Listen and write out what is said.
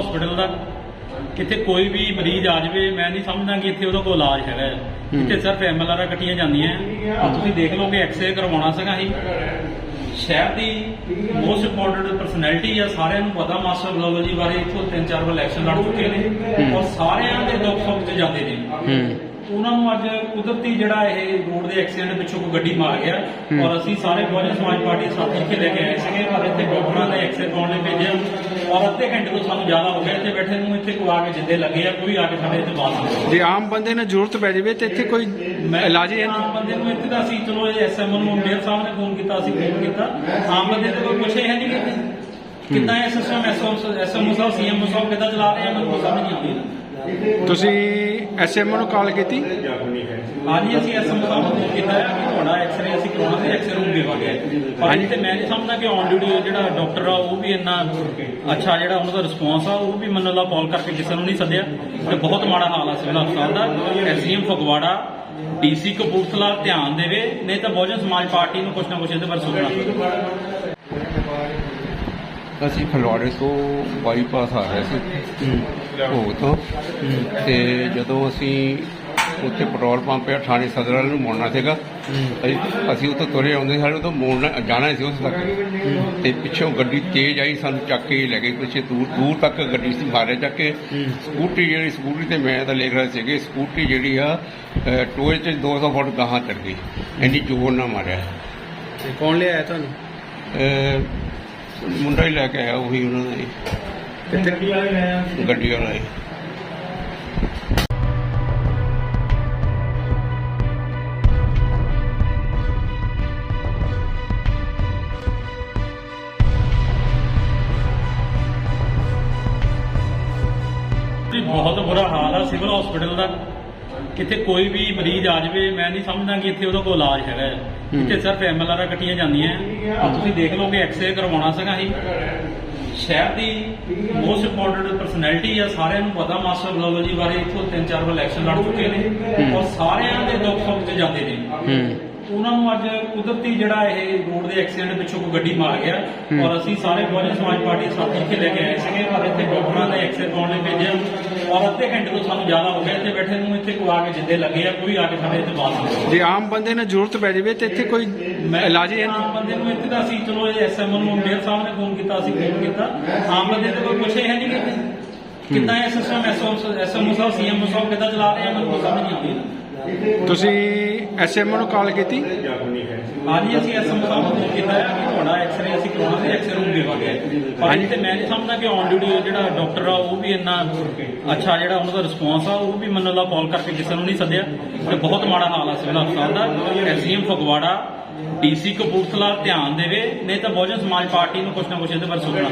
Hospital ਦਾ। ਕਿਤੇ ਕੋਈ ਵੀ ਮਰੀਜ਼ ਆ ਜਾਵੇ ਮੈਂ ਨਹੀਂ ਸਮਝਦਾ ਕਿ ਇੱਥੇ ਉਹਦਾ ਕੋਈ ਇਲਾਜ ਹੈਗਾ ਹੈ। ਇੱਥੇ ਸਿਰਫ ਐਮਐਲਆਰ ਕੱਟੀਆਂ ਜਾਂਦੀਆਂ। ਆ ਤੁਸੀਂ ਦੇਖ ਲਓ ਕਿ ਐਕਸਰੇ ਕਰਵਾਉਣਾ ਸੀਗਾ ਅਸੀਂ ਸ਼ਹਿਰ ਦੀ ਮੋਸਟ ਇੰਪੋਰਟੈਂਟ ਪਰਸਨੈਲਿਟੀ ਆ ਸਾਰਿਆਂ ਨੂੰ ਪਤਾ ਮਾਸਟਰ ਗਲੋਬਲ ਜੀ ਬਾਰੇ ਇੱਥੋਂ ਤਿੰਨ ਚਾਰ ਵਾਰ ਇਲੈਕਸ਼ਨ ਲੜ ਚੁੱਕੇ ਨੇ। ਔਰ ਸਾਰਿਆਂ ਦੇ ਦੁੱਖ ਸੁੱਖ 'ਚ ਜਾਂਦੇ ਨੇ। ਹੂੰ। ਉਹਨਾਂ ਨੂੰ ਅੱਜ ਕੁਦਰਤੀ ਜਿਹੜਾ ਇਹ ਰੋਡ ਦੇ ਐਕਸੀਡੈਂਟ ਪਿੱਛੋਂ ਕੋਈ ਗੱਡੀ ਮਾਰ ਗਿਆ ਔਰ ਅਸੀਂ ਸਾਰੇ ਬਹੁਜਨ ਸਮਾਜ ਪਾਰਟੀ ਦੇ ਸਾਥੀ ਇੱਥੇ ਲੈ ਕੇ ਆਏ ਸੀਗੇ ਪਰ ਇੱਥੇ ਡਾਕਟਰਾਂ ਨੇ ਐਕਸਰੇ ਪਾਉਣ ਲਈ ਭੇਜਿਆ ਔਰ ਅੱਧੇ ਘੰਟੇ ਤੋਂ ਸਾਨੂੰ ਜ਼ਿਆਦਾ ਹੋ ਗਿਆ। ਇੱਥੇ ਬੈਠੇ ਨੂੰ ਇੱਥੇ ਕੋਈ ਆ ਕੇ ਜਿੱਦੇ ਲੱਗੇ ਆ ਕੋਈ ਆ ਕੇ ਸਾਡੇ ਇੱਥੇ ਬਾਤ ਜੇ ਆਮ ਬੰਦੇ ਨੂੰ ਜ਼ਰੂਰਤ ਪੈ ਜਾਵੇ ਤੇ ਇੱਥੇ ਕੋਈ ਇਲਾਜ ਹੀ ਆਮ ਬੰਦੇ ਨੂੰ ਇੱਥੇ ਤਾਂ ਅਸੀਂ ਚਲੋ ਇਹ ਐਸਐਮਓ ਨੂੰ ਮੇਅਰ ਸਾਹਿਬ ਨੇ ਫੋਨ ਕੀਤਾ ਅਸੀਂ ਫੋਨ ਕੀਤਾ। ਆਮ ਬੰਦੇ ਤੇ ਕੋਈ ਪੁੱਛੇ ਹੈ ਨਹੀਂ ਕਿ ਕਿੰਨਾ ਸਿਸਟਮ ਐਸਐਮਓ ਸਾਹਿਬ ਸੀਐਮਓ ਸਾਹਿਬ ਕਿੱਦਾਂ ਚਲਾ ਰਹੇ ਆ ਮੈਨੂੰ ਸਮਝ ਨਹੀਂ ਆਉਂਦੀ। ਤੁਸੀਂ ਐਸਐਮਓ ਨੂੰ ਕਾਲ ਕੀਤੀ? ਹਾਂਜੀ ਅਸੀਂ ਐਸਐਮਓ ਸਾਹਿਬ ਨੂੰ ਕੀਤਾ ਹੈ ਕਿ ਤੁਹਾਡਾ ਐਕਸਰੇ ਅਸੀਂ ਕਰਾਉਣਾ ਤੇ ਐਕਸਰੇ ਰੂਮ ਦੇਵਾਂਗੇ। ਪਰ ਹਾਂਜੀ। ਇੱਥੇ ਮੈਂ ਨਹੀਂ ਸਮਝਦਾ ਕਿ ਔਨ ਡਿਊਟੀ ਜਿਹੜਾ ਡਾਕਟਰ ਆ ਉਹ ਵੀ ਇੰਨਾ ਅੱਛਾ ਜਿਹੜਾ ਉਹਨਾਂ ਦਾ ਰਿਸਪੌਂਸ ਆ ਉਹ ਵੀ ਮੈਨੂੰ ਲੱਗਦਾ ਕਾਲ ਕਰਕੇ ਕਿਸੇ ਨੂੰ ਨਹੀਂ ਸੱਦਿਆ। ਤੇ ਬਹੁਤ ਮਾੜਾ ਹਾਲ ਆ ਸਿਵਲ ਹਸਪਤਾਲ ਦਾ। ਐਸਡੀਐਮ ਫਗਵਾੜਾ ਡੀਸੀ ਕਪੂਰਥਲਾ ਧਿਆਨ ਦੇਵੇ ਨਹੀਂ ਤਾਂ ਬਹੁਜਨ ਸਮਾਜ ਪਾਰਟੀ ਨੂੰ ਕੁਛ ਨਾ ਕੁਛ ਇਹਦੇ ਬਾਰੇ ਸੋਚਣਾ ਚਾਹੀਦਾ ਅਸੀਂ ਫਲਵਾੜੇ ਤੋਂ ਬਾਈਪਾਸ ਆ ਰਹੇ ਸੀ। ਭੋਗ ਤੋਂ। ਤੇ ਜਦੋਂ ਅਸੀਂ ਉੱਥੇ ਪੈਟਰੋਲ ਪੰਪ ਆ ਥਾਣੇ ਸਦਰ ਵਾਲੇ ਨੂੰ ਮੋੜਨਾ ਸੀਗਾ ਅਸੀਂ ਅਸੀਂ ਉੱਥੇ ਤੁਰੇ ਆਉਂਦੇ ਸੀ, ਸਾਨੂੰ ਤਾਂ ਮੋੜਨਾ ਜਾਣਾ ਸੀ ਉਸ ਤੱਕ। ਤੇ ਪਿੱਛੋਂ ਗੱਡੀ ਤੇਜ਼ ਆਈ ਸਾਨੂੰ ਚੱਕ ਕੇ ਲੈ ਗਈ ਪਿੱਛੇ ਦੂਰ ਦੂਰ ਤੱਕ ਗੱਡੀ ਸੀ ਮਾਰੇ ਚੱਕ ਕੇ। ਸਕੂਟਰੀ ਜਿਹੜੀ ਸਕੂਟਰੀ ਤੇ ਮੈਂ ਤਾਂ ਲਿਖ ਰਿਹਾ ਸੀਗੇ ਸਕੂਟਰੀ ਜਿਹੜੀ ਆ ਟੋਏ 'ਚ 200 ਫੁੱਟ ਗਾਹਾਂ ਚੜ ਗਈ। ਇੰਨੀ ਜ਼ੋਰ ਨਾਲ ਮਾਰਿਆ। ਤੇ ਕੌਣ ਲਿਆਇਆ ਤੁਹਾਨੂੰ? ਮੁੰਡਾ ਹੀ ਲੈ ਕੇ ਆਇਆ ਉਹੀ ਉਹਨਾਂ ਦਾ ਹੀ, ਗੱਡੀ ਵਾਲਾ ਹੀ। ਜੀ ਬਹੁਤ ਬੁਰਾ ਹਾਲ ਆ ਸਿਵਲ ਹਸਪੀਟਲ ਦਾ। ਕਿਤੇ ਕੋਈ ਵੀ ਮਰੀਜ਼ ਆ ਜਾਵੇ ਮੈਂ ਨਹੀਂ ਸਮਝਦਾ ਕਿ ਇੱਥੇ ਉਹਦਾ ਕੋਈ ਇਲਾਜ ਹੈਗਾ ਹੈ। ਇੱਥੇ ਸਿਰਫ ਐਮਐਲਆਰ ਕੱਟੀਆਂ ਜਾਂਦੀਆਂ ਆ ਤੁਸੀਂ ਦੇਖ ਲਓ ਕਿ ਐਕਸਰੇ ਕਰਵਾਉਣਾ ਸੀਗਾ ਅਸੀਂ। ਸ਼ਹਿਰ ਦੀ ਮੋਸਟ ਇੰਪੋਰਟੈਂਟ ਪਰਸਨੈਲਿਟੀ ਆ ਸਾਰਿਆਂ ਨੂੰ ਪਤਾ ਮਾਸਟਰ ਗਲੋਬਲ ਜੀ ਬਾਰੇ ਇੱਥੋਂ ਤਿੰਨ ਚਾਰ ਵਾਰ ਇਲੈਕਸ਼ਨ ਲੜ ਚੁੱਕੇ ਨੇ। ਔਰ ਸਾਰਿਆਂ ਦੇ ਦੁੱਖ ਸੁੱਖ 'ਚ ਜਾਂਦੇ ਨੇ। ਹੂੰ। ਉਹਨਾਂ ਨੂੰ ਅੱਜ ਕੁਦਰਤੀ ਜਿਹੜਾ ਇਹ ਰੋਡ ਦੇ ਐਕਸੀਡੈਂਟ ਪਿੱਛੋਂ ਕੋਈ ਗੱਡੀ ਮਾਰ ਗਿਆ ਔਰ ਅਸੀਂ ਸਾਰੇ ਬਹੁਜਨ ਸਮਾਜ ਪਾਰਟੀ ਦੇ ਸਾਥੀ ਇੱਥੇ ਲੈ ਕੇ ਆਏ ਸੀਗੇ ਪਰ ਇੱਥੇ ਡਾਕਟਰਾਂ ਨੇ ਐਕਸਰੇ ਪਾਉਣ ਲਈ ਭੇਜਿਆ ਔਰ ਅੱਧੇ ਘੰਟੇ ਤੋਂ ਸਾਨੂੰ ਜ਼ਿਆਦਾ ਹੋ ਗਿਆ। ਇੱਥੇ ਬੈਠੇ ਨੂੰ ਇੱਥੇ ਕੋਈ ਆ ਕੇ ਜਿੱਦੇ ਲੱਗੇ ਆ ਕੋਈ ਆ ਕੇ ਸਾਡੇ ਇੱਥੇ ਬਾਤ ਜੇ ਆਮ ਬੰਦੇ ਨੂੰ ਜ਼ਰੂਰਤ ਪੈ ਜਾਵੇ ਤੇ ਇੱਥੇ ਕੋਈ ਇਲਾਜ ਹੀ ਆਮ ਬੰਦੇ ਨੂੰ ਇੱਥੇ ਤਾਂ ਅਸੀਂ ਚਲੋ ਇਹ ਐਸਐਮਓ ਨੂੰ ਮੇਅਰ ਸਾਹਿਬ ਨੇ ਫੋਨ ਕੀਤਾ ਅਸੀਂ ਫੋਨ ਕੀਤਾ। ਆਮ ਬੰਦੇ ਤੇ ਕੋਈ ਪੁੱਛੇ ਹੈ ਨਹੀਂ ਕਿ ਕਿੰਨਾ ਸਿਸਟਮ ਐਸਐਮਓ ਸਾਹਿਬ ਸੀਐਮਓ ਸਾਹਿਬ ਕਿੱਦਾਂ ਚਲਾ ਰਹੇ ਆ ਮੈਨੂੰ ਸਮਝ ਨਹੀਂ ਆਉਂਦੀ। ਤੁਸੀਂ ਐਸਐਮਓ ਨੂੰ ਕਾਲ ਕੀਤੀ? ਹਾਂਜੀ ਅਸੀਂ ਐਸਐਮਓ ਸਾਹਿਬ ਨੂੰ ਕੀਤਾ ਹੈ ਕਿ ਤੁਹਾਡਾ ਐਕਸਰੇ ਅਸੀਂ ਕਰਾਉਣਾ ਤੇ ਐਕਸਰੇ ਰੂਮ ਦੇਵਾਂਗੇ। ਪਰ ਹਾਂਜੀ। ਇੱਥੇ ਮੈਂ ਨਹੀਂ ਸਮਝਦਾ ਕਿ ਔਨ ਡਿਊਟੀ ਜਿਹੜਾ ਡਾਕਟਰ ਆ ਉਹ ਵੀ ਇੰਨਾ ਅੱਛਾ ਜਿਹੜਾ ਉਹਨਾਂ ਦਾ ਰਿਸਪੌਂਸ ਆ ਉਹ ਵੀ ਮੈਨੂੰ ਲੱਗਦਾ ਕਾਲ ਕਰਕੇ ਕਿਸੇ ਨੂੰ ਨਹੀਂ ਸੱਦਿਆ। ਤੇ ਬਹੁਤ ਮਾੜਾ ਹਾਲ ਆ ਸਿਵਲ ਹਸਪਤਾਲ ਦਾ। ਐਸਡੀਐਮ ਫਗਵਾੜਾ ਡੀਸੀ ਕਪੂਰਥਲਾ ਧਿਆਨ ਦੇਵੇ ਨਹੀਂ ਤਾਂ ਬਹੁਜਨ ਸਮਾਜ ਪਾਰਟੀ ਨੂੰ ਕੁਛ ਨਾ ਕੁਛ ਇਹਦੇ ਬਾਰੇ ਸੋਚਣਾ